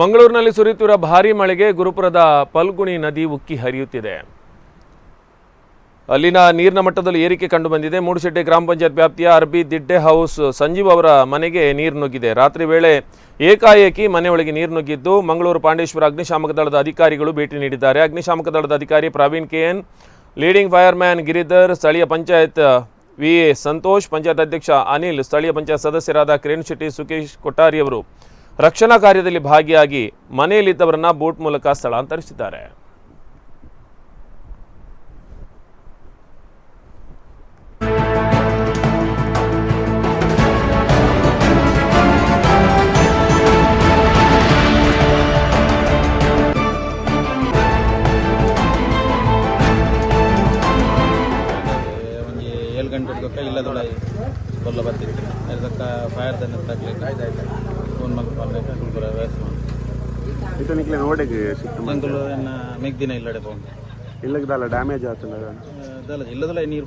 ಮಂಗಳೂರಿನಲ್ಲಿ ಸುರಿಯುತ್ತಿರುವ ಭಾರೀ ಮಳೆಗೆ ಗುರುಪುರದ ಪಲ್ಗುಣಿ ನದಿ ಉಕ್ಕಿ ಹರಿಯುತ್ತಿದೆ. ಅಲ್ಲಿನ ನೀರಿನ ಮಟ್ಟದಲ್ಲಿ ಏರಿಕೆ ಕಂಡು ಬಂದಿದೆ ಮೂಡುಶೆಟ್ಟಿ ಗ್ರಾಮ ಪಂಚಾಯತ್ ವ್ಯಾಪ್ತಿಯ ಅರ್ಬಿ ದಿಡ್ಡೆ ಹೌಸ್ ಸಂಜೀವ್ ಅವರ ಮನೆಗೆ ನೀರು ನುಗ್ಗಿದೆ. ರಾತ್ರಿ ವೇಳೆ ಏಕಾಏಕಿ ಮನೆಯೊಳಗೆ ನೀರು ನುಗ್ಗಿದ್ದು ಮಂಗಳೂರು ಪಾಂಡೇಶ್ವರ ಅಗ್ನಿಶಾಮಕ ದಳದ ಅಧಿಕಾರಿಗಳು ಭೇಟಿ ನೀಡಿದ್ದಾರೆ. ಅಗ್ನಿಶಾಮಕ ದಳದ ಅಧಿಕಾರಿ Praveen KN leading fireman Giridhar, ಸ್ಥಳೀಯ ಪಂಚಾಯತ್ ವಿ ಸಂತೋಷ್, ಪಂಚಾಯತ್ ಅಧ್ಯಕ್ಷ ಅನಿಲ್, ಸ್ಥಳೀಯ ಪಂಚಾಯತ್ ಸದಸ್ಯರಾದ ಕಿರಣ್ ಶೆಟ್ಟಿ ಸುಕೇಶ್ ಕೊಟ್ಟಾರಿಯವರು ರಕ್ಷಣಾ ಕಾರ್ಯದಲ್ಲಿ ಭಾಗಿಯಾಗಿ ಮನೆಯಲ್ಲಿದ್ದವರನ್ನ ಬೋಟ್ ಮೂಲಕ ಸ್ಥಳಾಂತರಿಸಿದ್ದಾರೆ. ಏಳು ಗಂಟೆ ಇಲ್ಲದೊಳ ಕೊಲ್ಲ ಬರ್ತಿತ್ತು. ಅದಕ್ಕೆ ಫೈರ್ ದನ್ನ ತಗ್ಲಿಕ್ಕೆ ಫೋನ್ ಮಾಡಿ ಇತನಿಕ್ಲೆ ರೋಡಿಗೆ ಶಿಫ್ಟ್ ಮಾಡಿ ಮಂಗಳೂರು ಎನ್ನ ಮೆಗ್ದಿನ ಇಲ್ಲಡೆ ಪೋಂಡು ಇಲ್ಲಗದಲ್ಲ ಡ್ಯಾಮೇಜ್ ಆಗ್ತದ ಅದಲ್ಲ ಇಲ್ಲದಲ್ಲ ನೀರು